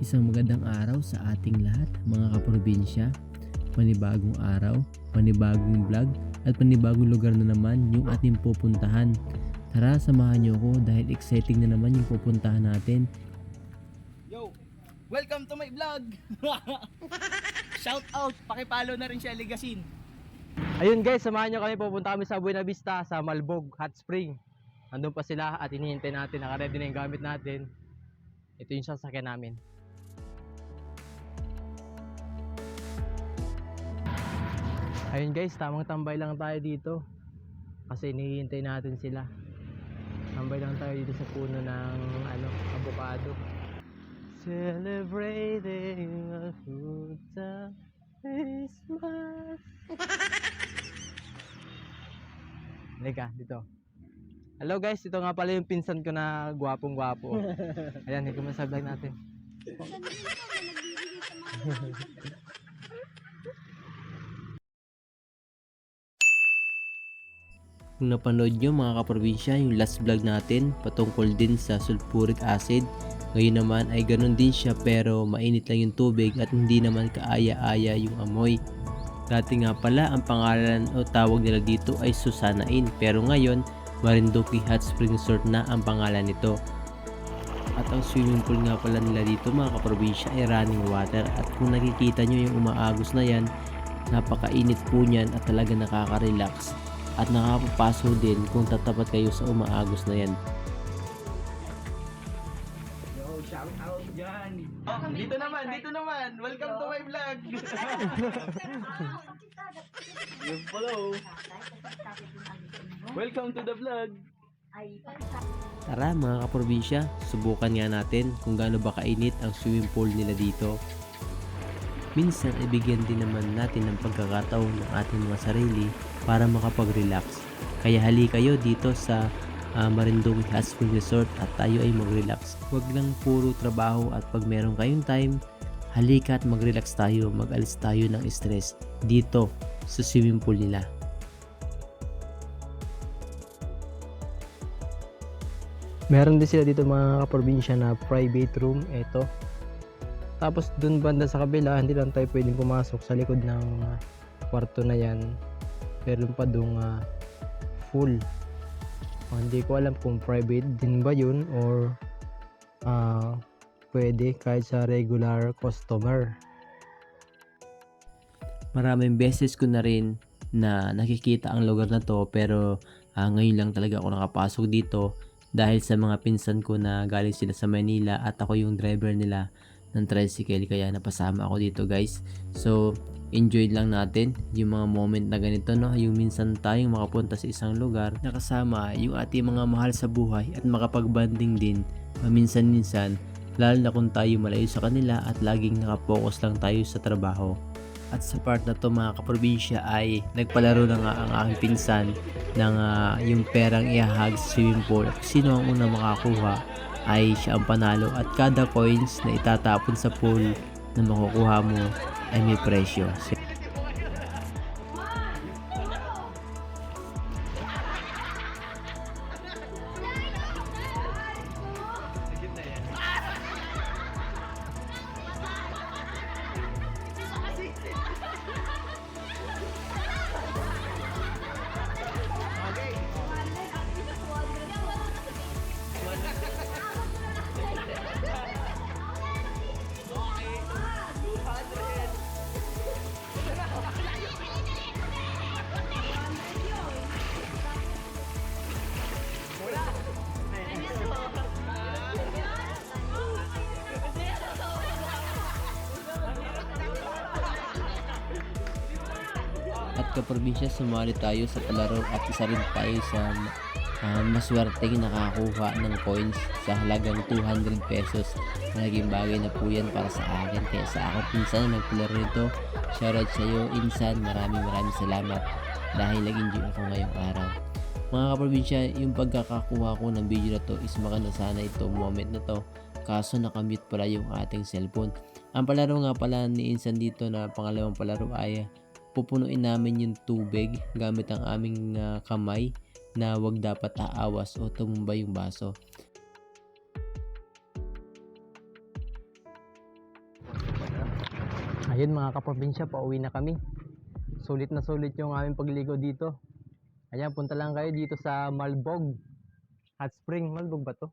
Isang magandang araw sa ating lahat mga kaprobinsya. Panibagong araw, panibagong vlog at panibagong lugar na naman yung ating pupuntahan. Tara samahan niyo ako dahil exciting na naman yung pupuntahan natin. Yo! Welcome to my vlog! Shout out! Pakipalo na rin si Aligasin. Ayun guys, samahan nyo kami. Pupunta kami sa Buena Vista, sa Malbog, Hot Spring. Andun pa sila at hinihintay natin. Nakaready na yung gamit natin. Ito yung sasakyan namin. Ayun guys, tamang tambay lang tayo dito. Kasi hinihintay natin sila. Tambay lang tayo dito sa puno ng ano, avocado. Celebrating a good time. Christmas. Halika, dito. Hello guys, ito nga pala yung pinsan ko na gwapong gwapo. Ayan, hindi ko sa vlog natin. Kung napanood nyo mga kaprobinsya yung last vlog natin patungkol din sa sulfuric acid. Ngayon naman ay ganun din siya pero mainit lang yung tubig at hindi naman kaaya-aya yung amoy. Dati nga pala ang pangalan o tawag nila dito ay Susanain pero ngayon Marinduque Hot Spring Resort na ang pangalan nito. At ang swimming pool nga pala nila dito mga kaprobinsya ay running water at kung nakikita nyo yung umaagos na yan napakainit po niyan at talaga nakaka-relax at nakapapaso din kung tatapat kayo sa umaagos na yan. Yo, shout out dyan! Oh, dito naman, dito naman! Welcome to my vlog! Yung follow! Welcome to the vlog! Tara mga kaprobinsya, subukan nga natin kung gaano ba kainit ang swimming pool nila dito. Minsan ay bigyan din naman natin ng pagkakataon ng ating mga sarili para makapag-relax. Kaya hali kayo dito sa uh, Marinduque Hot Spring Resort at tayo ay mag-relax. Huwag lang puro trabaho at pag meron kayong time, halika at mag-relax tayo, mag-alis tayo ng stress dito sa swimming pool nila. Meron din sila dito mga kaprobinsya na private room. Ito. Tapos dun banda sa kabila, hindi lang tayo pwedeng pumasok sa likod ng ah, kwarto na yan. Meron pa dong ah, full. Ah, hindi ko alam kung private din ba yun or ah, pwede kahit sa regular customer. maraming beses ko na rin na nakikita ang lugar na to pero ah, ngayon lang talaga ako nakapasok dito dahil sa mga pinsan ko na galing sila sa Manila at ako yung driver nila ng tricycle kaya napasama ako dito guys so enjoy lang natin yung mga moment na ganito no yung minsan tayong makapunta sa isang lugar nakasama yung ating mga mahal sa buhay at makapagbanding din paminsan-minsan lalo na kung tayo malayo sa kanila at laging nakapokus lang tayo sa trabaho at sa part na to mga kaprobinsya ay nagpalaro na nga ang aking pinsan ng ah, yung perang ihahag sa swimming pool. Sino ang unang makakuha ay siya ang panalo at kada coins na itatapon sa pool na makukuha mo ay may presyo. Kaprobinsya sumali tayo sa palaro at isa rin tayo sa uh, maswerteng nakakuha ng coins sa halagang 200 pesos. Malaking bagay na po yan para sa akin. Kaya sa akin pinsan na nagpalaro nito. Shoutout sa iyo insan. Maraming maraming salamat dahil nag-enjoy ako ngayong araw. Mga kaprobinsya yung pagkakakuha ko ng video na to is maganda sana ito moment na to. Kaso nakamute pala yung ating cellphone. Ang palaro nga pala ni Insan dito na pangalawang palaro ay pupunuin namin yung tubig gamit ang aming ah, kamay na wag dapat aawas o tumumba yung baso. Ayun mga kaprobinsya, pauwi na kami. Sulit na sulit yung aming pagligo dito. Ayan, punta lang kayo dito sa Malbog. Hot Spring, Malbog ba to?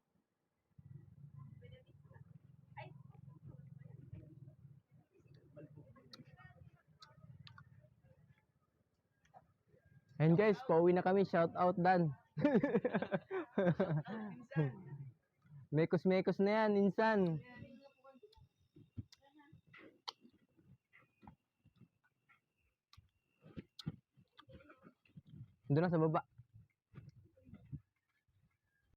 Ayun guys, pauwi na kami. Shout out Dan. mekos-mekos na yan, insan. Doon na sa baba.